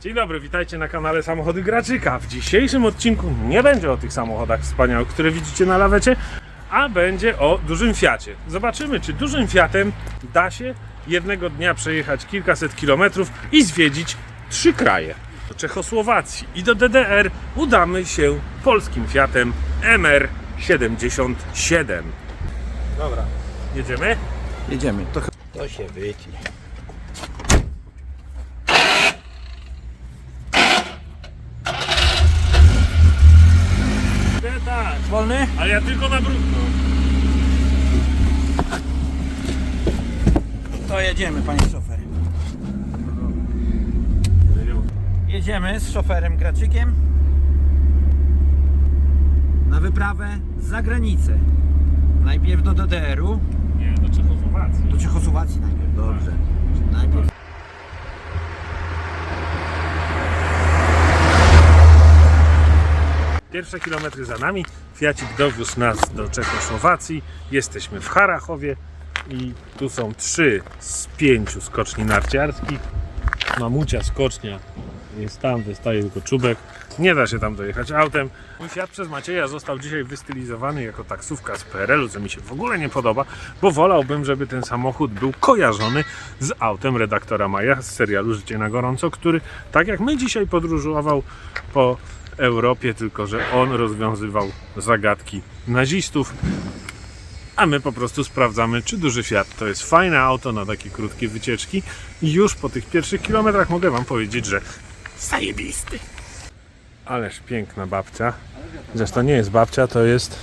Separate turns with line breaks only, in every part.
Dzień dobry, witajcie na kanale Samochody Graczyka. W dzisiejszym odcinku nie będzie o tych samochodach wspaniałych, które widzicie na lawecie, a będzie o dużym Fiacie. Zobaczymy, czy dużym Fiatem da się jednego dnia przejechać kilkaset kilometrów i zwiedzić trzy kraje. Do Czechosłowacji i do DDR udamy się polskim Fiatem MR77. Dobra, jedziemy?
Jedziemy. To, to się wytnie.
Nie, tak,
Wolny?
ale ja tylko na brudno.
To jedziemy, panie szofer. Jedziemy z szoferem Graczykiem na wyprawę za granicę. Najpierw do DDR-u,
Nie, do Czechosłowacji.
do Czechosłowacji najpierw. Dobrze. Najpierw
Pierwsze kilometry za nami. Fiacik dowiózł nas do Czechosłowacji. Jesteśmy w Harachowie i tu są trzy z pięciu skoczni narciarskich. Mamucia skocznia jest tam, wystaje tylko czubek. Nie da się tam dojechać autem. Mój Fiat przez Macieja został dzisiaj wystylizowany jako taksówka z PRL-u, co mi się w ogóle nie podoba, bo wolałbym, żeby ten samochód był kojarzony z autem redaktora Maja z serialu Życie na gorąco, który tak jak my dzisiaj podróżował po Europie, tylko że on rozwiązywał zagadki nazistów, a my po prostu sprawdzamy, czy duży Fiat to jest fajne auto na takie krótkie wycieczki. I już po tych pierwszych kilometrach mogę Wam powiedzieć, że zajebisty. Ależ piękna babcia. Zresztą nie jest babcia, to jest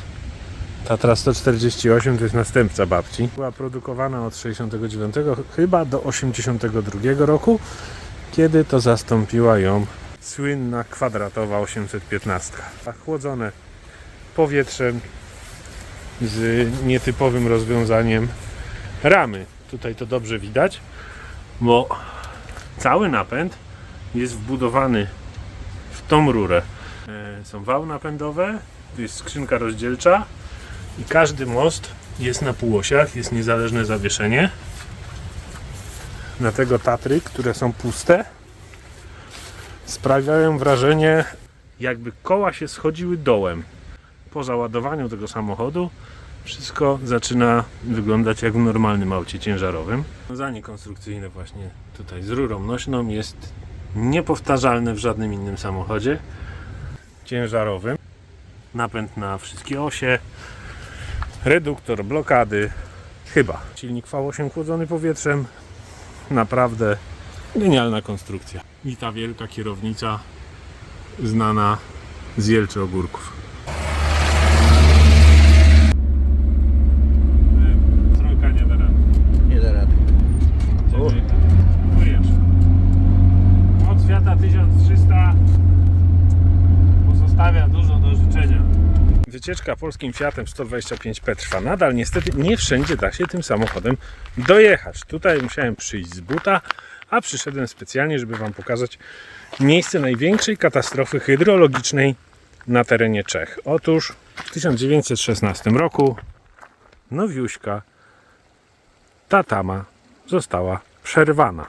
Tatra 148, to jest następca babci. Była produkowana od 69 chyba do 82 roku, kiedy to zastąpiła ją słynna kwadratowa 815. Chłodzone powietrzem z nietypowym rozwiązaniem ramy. Tutaj to dobrze widać, bo cały napęd jest wbudowany w tą rurę. E, Są wały napędowe, tu jest skrzynka rozdzielcza i każdy most jest na półosiach, jest niezależne zawieszenie. Dlatego Tatry, które są puste, sprawiają wrażenie, jakby koła się schodziły dołem. Po załadowaniu tego samochodu wszystko zaczyna wyglądać jak w normalnym aucie ciężarowym. Wiązanie konstrukcyjne właśnie tutaj z rurą nośną jest niepowtarzalne w żadnym innym samochodzie ciężarowym. Napęd na wszystkie osie, reduktor, blokady, chyba. Silnik V8 chłodzony powietrzem, naprawdę genialna konstrukcja. I ta wielka kierownica znana z Jelczy Ogórków. Trójka nie da rady.
nie da rady.
Moc świata 1300 pozostawia dużo do życzenia. Wycieczka polskim Fiatem 125P trwa nadal. Niestety nie wszędzie da się tym samochodem dojechać. Tutaj musiałem przyjść z buta, a przyszedłem specjalnie, żeby Wam pokazać miejsce największej katastrofy hydrologicznej na terenie Czech. Otóż w 1916 roku nowiuśka ta tama została przerwana.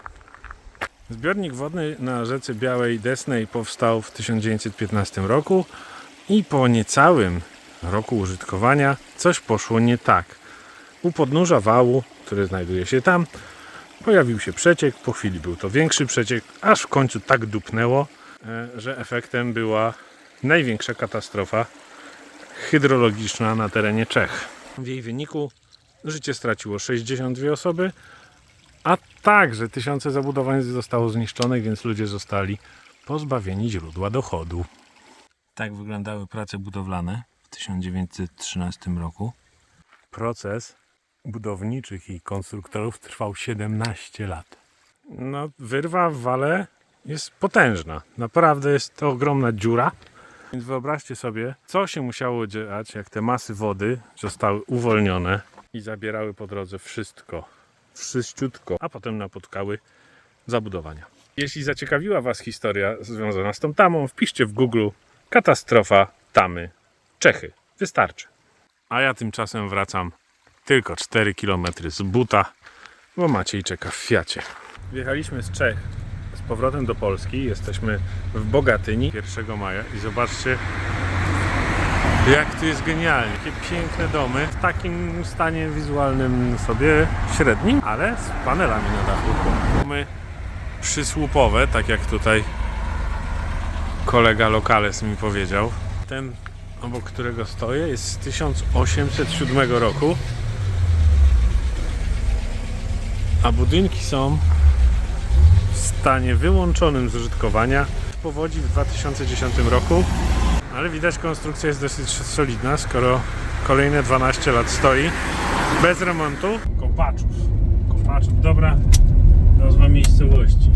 Zbiornik wodny na rzece Białej Desnej powstał w 1915 roku i po niecałym roku użytkowania coś poszło nie tak. U podnóża wału, który znajduje się tam, pojawił się przeciek, po chwili był to większy przeciek, aż w końcu tak dupnęło, e, że efektem była największa katastrofa hydrologiczna na terenie Czech. W jej wyniku życie straciło 62 osoby, a także tysiące zabudowań zostało zniszczonych, więc ludzie zostali pozbawieni źródła dochodu. Tak wyglądały prace budowlane w 1913 roku. Proces budowniczych i konstruktorów trwał 17 lat. No, wyrwa w wale jest potężna. Naprawdę jest to ogromna dziura. Więc wyobraźcie sobie, co się musiało dziać, jak te masy wody zostały uwolnione i zabierały po drodze wszystko, wszyściutko, a potem napotkały zabudowania. Jeśli zaciekawiła Was historia związana z tą tamą, wpiszcie w Google katastrofa tamy Czechy. Wystarczy. A ja tymczasem wracam tylko 4 km z buta, bo Maciej czeka w Fiacie. Wjechaliśmy z Czech z powrotem do Polski. Jesteśmy w Bogatyni 1 maja i zobaczcie, jak tu jest genialnie. Jakie piękne domy w takim stanie wizualnym sobie średnim, ale z panelami na dachu. Domy przysłupowe, tak jak tutaj kolega lokales mi powiedział. Ten, obok którego stoję, jest z 1807 roku. A budynki są w stanie wyłączonym z użytkowania w powodzi w 2010 roku. Ale widać konstrukcja jest dosyć solidna, skoro kolejne 12 lat stoi bez remontu. Kopaczów. Kopaczów, dobra nazwa miejscowości.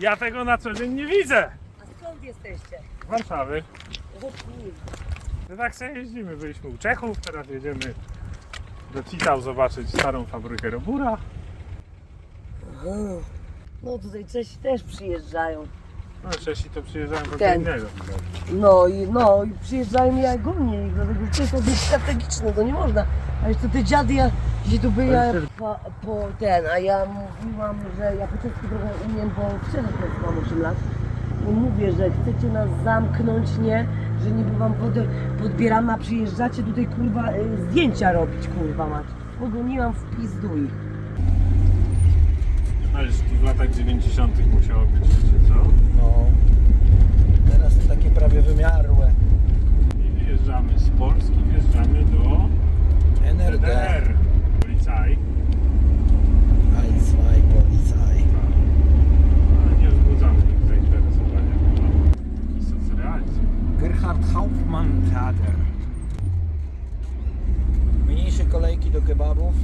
Ja tego na co dzień nie widzę.
A skąd jesteście?
Z Warszawy.
Kurde.
No tak sobie jeździmy. Byliśmy u Czechów, teraz jedziemy do Citał zobaczyć starą fabrykę Robura.
No tutaj Czesi też przyjeżdżają.
No Czesi to przyjeżdżają do
Ten.
innego.
No i no i przyjeżdżają jak ogólnie, dlatego to jest dosyć strategiczne, to nie można. A jeszcze te dziady ja się tu ja po, po ten, a ja mówiłam, że ja początku trochę umiem, bo wczoraj też mam 8 lat. I mówię, że chcecie nas zamknąć, nie? Że niby wam pod, podbieramy, a przyjeżdżacie tutaj kurwa y, zdjęcia robić, kurwa mać. Pogoniłam w pizdu ich.
Ależ tu w latach 90. musiało być życie, co?
No. Teraz to takie prawie wymiarłe.
I wjeżdżamy z Polski, wjeżdżamy do
NRD.
DDR. Policaj.
Eins, zwei, Polizei.
Ale nie wzbudzamy ich zainteresowania. Taki socrealizm.
Gerhard Hauptmann Theater. Mniejsze kolejki do kebabów.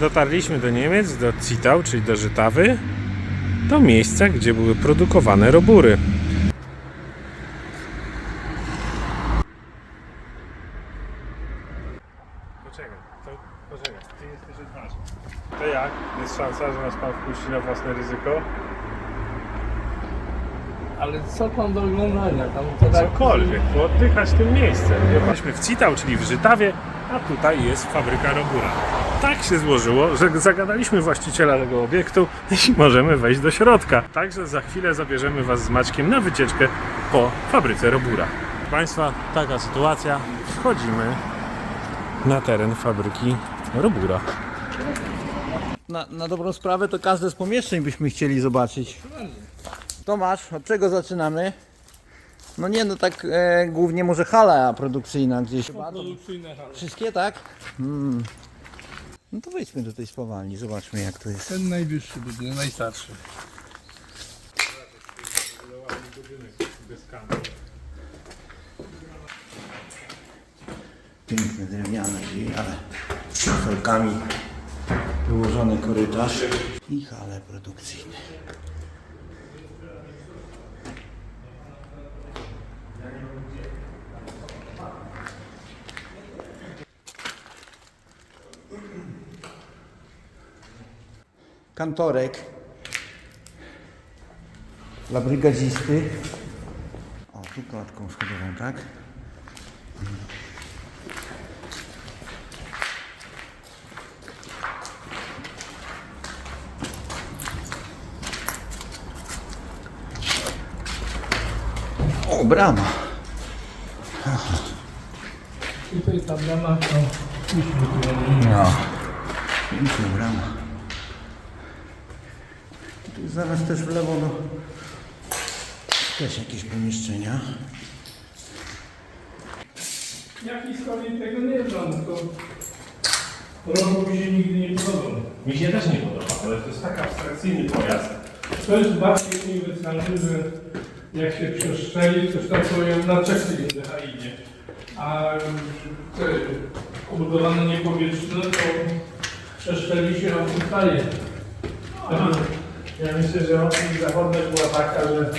Dotarliśmy do Niemiec, do Zittau, czyli do Żytawy, do miejsca, gdzie były produkowane robury. Poczekaj, to poczekaj, ty jesteś odważny. To jak? Jest szansa, że nas pan wpuści na własne ryzyko?
Ale co tam do oglądania? Tam to tak-
Cokolwiek, bo oddychać tym miejscem. Jesteśmy w Citał, czyli w Żytawie, a tutaj jest fabryka Robura. Tak się złożyło, że zagadaliśmy właściciela tego obiektu i możemy wejść do środka. Także za chwilę zabierzemy Was z Maćkiem na wycieczkę po fabryce Robura. Państwa, taka sytuacja. Wchodzimy na teren fabryki Robura.
Na, na dobrą sprawę to każde z pomieszczeń byśmy chcieli zobaczyć. Tomasz, od czego zaczynamy? No nie, no tak e, głównie może hala produkcyjna gdzieś.
produkcyjne hale.
Wszystkie, tak? Hmm. No to wejdźmy do tej spawalni, zobaczmy jak to jest.
Ten najwyższy budynek, najstarszy.
Piękne drewniane drzwi, ale z kafelkami wyłożony korytarz i hale produkcyjne. Kantorek dla brygadzisty. O, tu klatką schodową, tak? O, brama.
Tutaj ta brama to
No. Piękna brama. Jest zaraz też w lewo, no. Też jakieś pomieszczenia.
Ja historii tego nie znam, to rogu mi się nigdy nie podobał.
Mi się też nie podoba, ale to jest tak abstrakcyjny pojazd.
To jest bardziej uniwersalny, że jak się przestrzeli, to tam powiem na Czechcy DHI-dzie. A te obudowane niepowietrzne to przestrzeli się o Italię.
Ja myślę, że opcja zachodnia była taka, że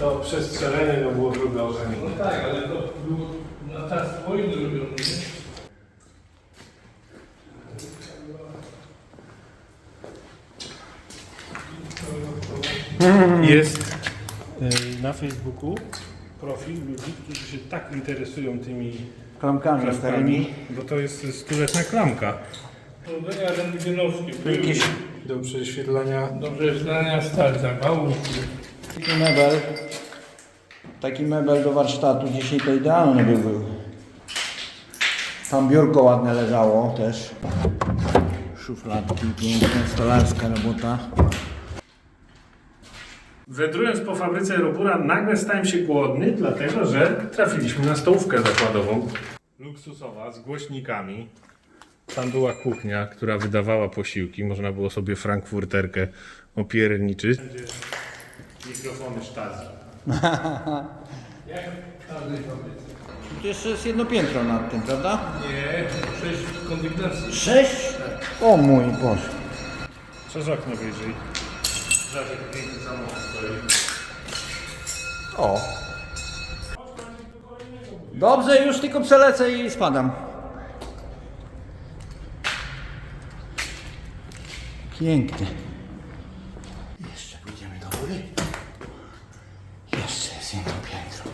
To przestrzelenie to było drugie orzenie.
No tak, ale to było na czas wojny robione, nie?
Jest e, na Facebooku profil ludzi, którzy się tak interesują tymi
Klamkami
klamkami, bo to jest stuletnia klamka.
Urządzenia rentgenowskie
Jakieś
Do prześwietlania
dobrze znania stal zawałów.
taki mebel. Taki mebel do warsztatu dzisiaj to idealny by był. Tam biurko ładne leżało też. Szufladki, piękna stolarska robota.
Wędrując po fabryce Robura, nagle stałem się głodny, dlatego że trafiliśmy na stołówkę zakładową. Luksusowa, z głośnikami. Tam była kuchnia, która wydawała posiłki. Można było sobie frankfurterkę opierniczyć. Mikrofony sztazi.
Jak w każdej fabryce.
Tu jeszcze jest jedno piętro nad tym, prawda?
Nie, sześć kondygnacji.
Sześć? O mój Boże.
Co z okna wyjrzyj? Zobacz, jaki piękny samochód stoi.
O. Dobrze, już tylko przelecę i spadam. Pięknie. Jeszcze pójdziemy do góry. Jeszcze jest jedno piętro.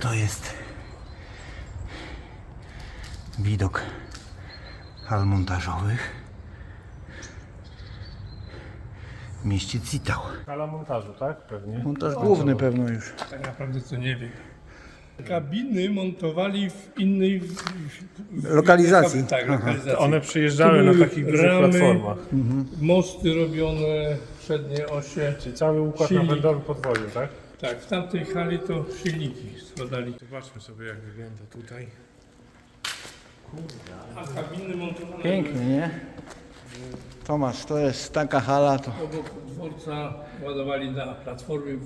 To jest widok hal montażowych w mieście Citał.
Hala montażu, tak? Pewnie.
Montaż główny pewno już.
Tak naprawdę to nie wiem. Kabiny montowali w innej w, w,
Lokalizacji.
Tak, lokalizacji.
One przyjeżdżały na takich dużych
ramy.
platformach.
Mosty robione, przednie osie.
Czyli cały układ
Silnik.
napędowy podwoju, tak?
Tak, w tamtej hali to silniki składali.
Zobaczmy sobie jak wygląda tutaj.
A kabiny montowane
Pięknie, nie? Tomasz, to jest taka hala, to
obok dworca, ładowali na platformy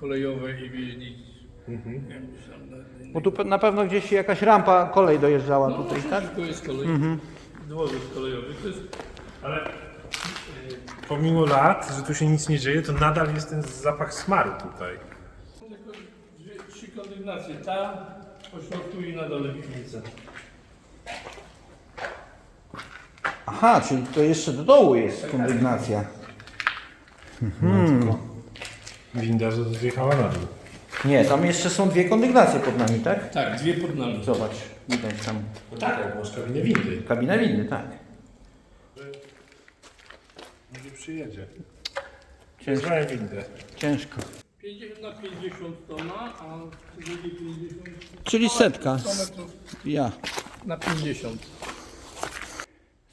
kolejowe i wieźli. Na,
Bo tu na pewno gdzieś jakaś rampa, kolej dojeżdżała
no,
tutaj, tak?
To jest kolej. Dworzec kolejowy. To jest
Ale e, pomimo lat, że tu się nic nie dzieje, to nadal jest ten zapach smaru tutaj.
tylko dwie, trzy kondygnacje. Ta po środku i na dole piwnica.
Aha, czyli to jeszcze do dołu jest kondygnacja.
Winda zjechała na dół.
Nie, tam jeszcze są dwie kondygnacje pod nami, tak?
Tak, dwie pod nami.
Zobacz, widać tam.
No tak, jak masz kabinę windy.
Kabina windy, tak.
Nie przyjedzie.
Ciężko.
Windę.
Ciężko.
50 na 50 to ma, a drugie 50
Czyli setka.
100 metrów
Ja.
na 50.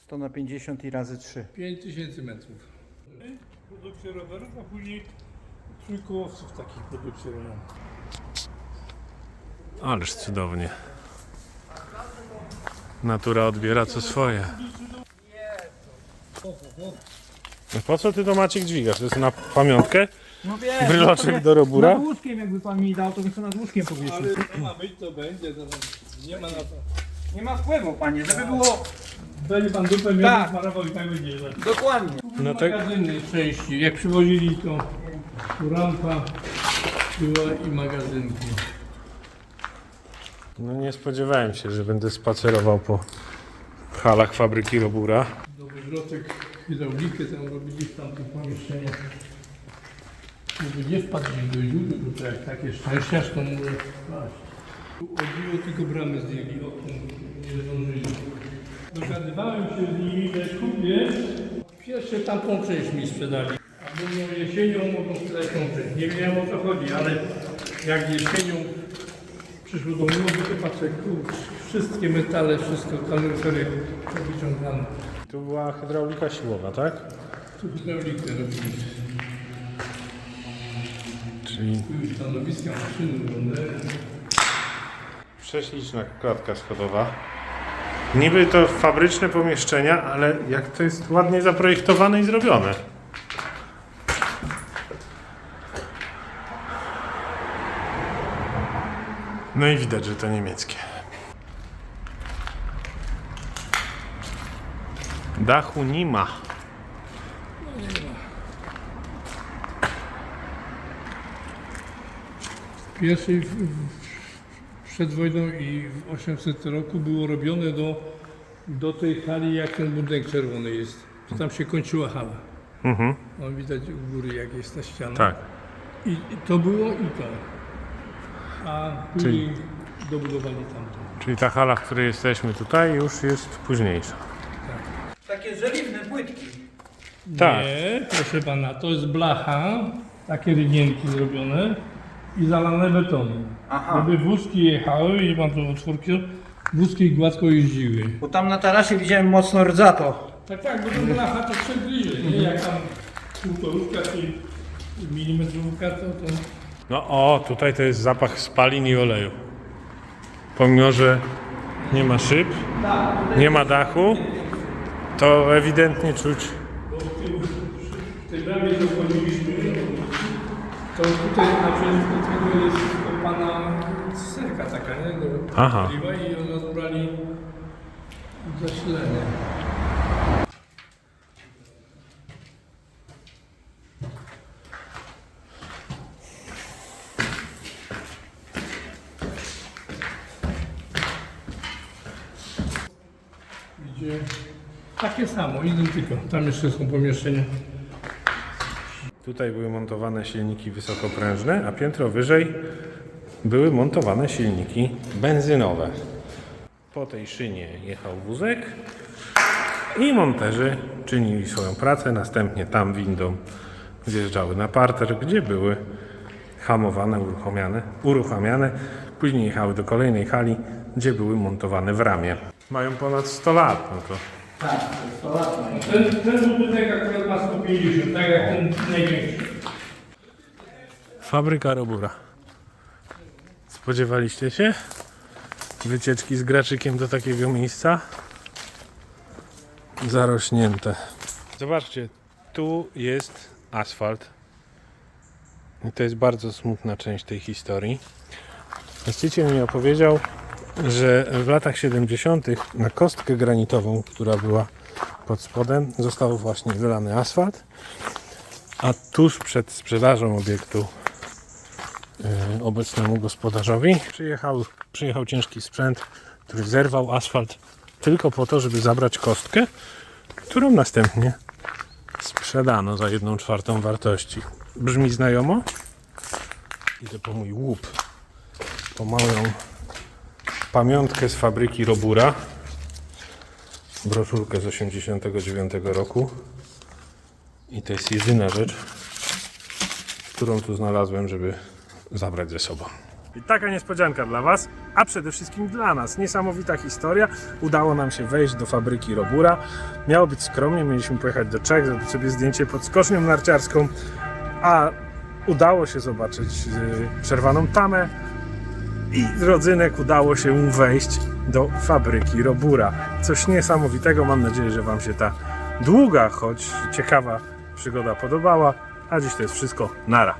100 na 50 i razy 3.
5000 metrów. Produkcja rowerów, a później trójkołowców takich produkcji rowerów.
Ależ cudownie. Natura odbiera co swoje. No po co ty to Maciek dźwigasz? To jest na pamiątkę?
No wiem,
Bryloczek do robura?
nad łóżkiem jakby pan mi dał, to bym to nad łóżkiem powiesił.
Ale to ma być, to będzie. To nie ma na to.
Nie ma wpływu panie, żeby było
Będzie pan dupę miał,
Tak.
smarował i tak będzie. że-
dokładnie.
No tak.
Magazyny części. Jak przywozili to tu rampa była i magazynki.
No nie spodziewałem się, że będę spacerował po halach fabryki Robura.
Do wywrotek hydraulikę tam robili w tamtych pomieszczeniach. Żeby nie wpadł do dziury, bo to jak takie szczęściarz, to może wpaść. Tu Chodziło tylko bramy zdjęli, okno nie zdążyli. Dogadywałem się z nimi, że kupię. Pierwsze tamtą część mi sprzedali. Mówią jesienią mogą sprzedać część. Nie wiedziałem o co chodzi, ale jak jesienią przyszło do mnie, to patrzę, kurczę, wszystkie metale, wszystko, kaloryfery wyciągane.
Tu była hydraulika siłowa, tak?
Tu hydraulikę robili.
Czyli
Tu już stanowiska maszyny wyglądają.
prześliczna klatka schodowa. Niby to fabryczne pomieszczenia, ale jak to jest ładnie zaprojektowane i zrobione. No i widać, że to niemieckie. Dachu nie ma.
Pierwszy w, w, przed wojną i w 800 roku było robione do, do tej hali, jak ten budynek czerwony jest. Tam się kończyła hala.
Mhm.
On widać u góry, jak jest ta ściana.
Tak.
I i to było i to. A później dobudowali tamto.
Czyli ta hala, w której jesteśmy tutaj, już jest późniejsza.
Takie żeliwne płytki.
Tak.
Nie, proszę pana, to jest blacha, takie rygienki zrobione i zalane betonem.
Aha.
Żeby wózki jechały, i pan tu otwórki, wózki gładko jeździły.
Bo tam na tarasie widziałem mocno rdzato.
Tak, tak, bo to blacha to bliżej, nie? Jak tam półtorówka czy milimetrówka, to, to
No o, tutaj to jest zapach spalin i oleju. Pomimo, że nie ma szyb, nie ma dachu, to ewidentnie czuć.
w tej bramie co wchodziliśmy, to tutaj naprzeciwko tego jest pana serka taka, nie?
Aha.
I ona brali zasilenie. Gdzie takie samo, identyko. Tam jeszcze są pomieszczenia.
Tutaj były montowane silniki wysokoprężne, a piętro wyżej były montowane silniki benzynowe. Po tej szynie jechał wózek i monterzy czynili swoją pracę. Następnie tam windą wjeżdżały na parter, gdzie były hamowane, uruchamiane, uruchamiane. Później jechały do kolejnej hali, gdzie były montowane w ramie. Mają ponad 100 lat, no to
Ten, ten budynek akurat ma 150, tak jak ten największy.
Fabryka Robura. Spodziewaliście się wycieczki z graczykiem do takiego miejsca? Zarośnięte. Zobaczcie, tu jest asfalt. I to jest bardzo smutna część tej historii. Właściciel mi opowiedział, że w latach 70. na kostkę granitową, która była pod spodem, został właśnie wylany asfalt. A tuż przed sprzedażą obiektu e, obecnemu gospodarzowi przyjechał, przyjechał ciężki sprzęt, który zerwał asfalt tylko po to, żeby zabrać kostkę, którą następnie sprzedano za jedną czwartą wartości. Brzmi znajomo? Idę po mój łup, po moją pamiątkę z fabryki Robura, broszurkę z 89 roku i to jest jedyna rzecz, którą tu znalazłem, żeby zabrać ze sobą. I taka niespodzianka dla Was, a przede wszystkim dla nas. Niesamowita historia. Udało nam się wejść do fabryki Robura. Miało być skromnie, mieliśmy pojechać do Czech, zrobić sobie zdjęcie pod skocznią narciarską, a udało się zobaczyć y, przerwaną tamę i rodzynek udało się wejść do fabryki Robura. Coś niesamowitego. Mam nadzieję, że Wam się ta długa, choć ciekawa przygoda podobała. A dziś to jest wszystko. Nara.